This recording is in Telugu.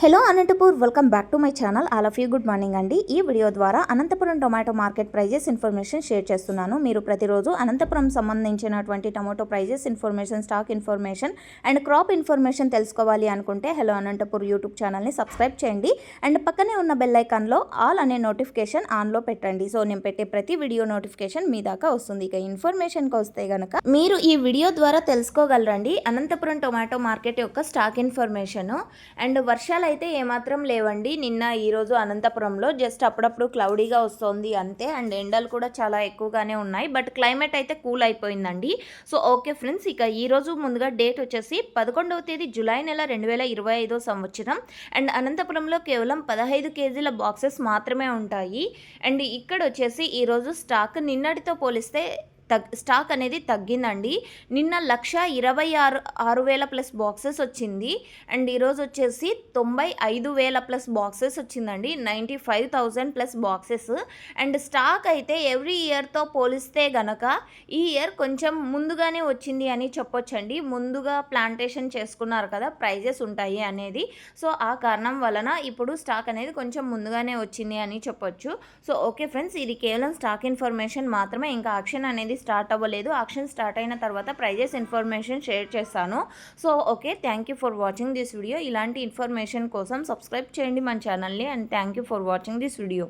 Hello Anantapur welcome back to my channel. All of you good morning అండి. ఈ వీడియో ద్వారా Anantapuram tomato market prices information share చేస్తున్నాను. మీరు ప్రతిరోజు అనంతపురం సంబంధించినటువంటి tomato prices information stock information and crop information తెలుసుకోవాలి అనుకుంటే హలో అనంతపూర్ యూట్యూబ్ ఛానల్ని సబ్స్క్రైబ్ చేయండి. అండ్ పక్కనే ఉన్న బెల్ ఐకాన్లో ఆల్ అనే నోటిఫికేషన్ ఆన్లో పెట్టండి. సో నేను పెట్టే ప్రతి వీడియో నోటిఫికేషన్ మీ దాకా వస్తుంది. ఇక ఇన్ఫర్మేషన్కి వస్తే కనుక మీరు ఈ వీడియో ద్వారా తెలుసుకోగలరండి. అనంతపురం టొమాటో మార్కెట్ యొక్క స్టాక్ ఇన్ఫర్మేషన్ అండ్ వర్షాలు అయితే ఏమాత్రం లేవండి. నిన్న ఈరోజు అనంతపురంలో జస్ట్ అప్పుడప్పుడు క్లౌడీగా వస్తుంది అంతే. అండ్ ఎండలు కూడా చాలా ఎక్కువగానే ఉన్నాయి. బట్ క్లైమేట్ అయితే కూల్ అయిపోయిందండి. సో ఓకే ఫ్రెండ్స్ ఇక ఈరోజు ముందుగా డేట్ వచ్చేసి పదకొండవ తేదీ జూలై నెల రెండు వేల ఇరవై ఐదో సంవత్సరం. అండ్ అనంతపురంలో కేవలం పదహైదు కేజీల బాక్సెస్ మాత్రమే ఉంటాయి. అండ్ ఇక్కడ వచ్చేసి ఈరోజు స్టాక్ నిన్నటితో పోలిస్తే తగ్ స్టాక్ అనేది తగ్గిందండి. నిన్న లక్ష ఇరవై ఆరు ఆరు వేల ప్లస్ బాక్సెస్ వచ్చింది. అండ్ ఈరోజు వచ్చేసి తొంభై ఐదు వేల ప్లస్ బాక్సెస్ వచ్చిందండి. Ninety five thousand plus boxes. And stock అయితే ఎవ్రీ ఇయర్తో పోలిస్తే గనక ఈ ఇయర్ కొంచెం ముందుగానే వచ్చింది అని చెప్పొచ్చండి. ముందుగా ప్లాంటేషన్ చేసుకున్నారు కదా ప్రైజెస్ ఉంటాయి అనేది. సో ఆ కారణం వలన ఇప్పుడు స్టాక్ అనేది కొంచెం ముందుగానే వచ్చింది అని చెప్పొచ్చు. సో ఓకే ఫ్రెండ్స్ ఇది కేవలం స్టాక్ ఇన్ఫర్మేషన్ మాత్రమే. ఇంకా ఆప్షన్ అనేది అనేది స్టార్ట్ అవ్వలేదు. ఆక్షన్ స్టార్ట్ అయిన తర్వాత ప్రైజెస్ ఇన్ఫర్మేషన్ షేర్ చేస్తాను. So okay thank you for watching this video ఇలాంటి ఇన్ఫర్మేషన్ కోసం సబ్స్క్రైబ్ చేయండి మన ఛానల్ని and thank you for watching this video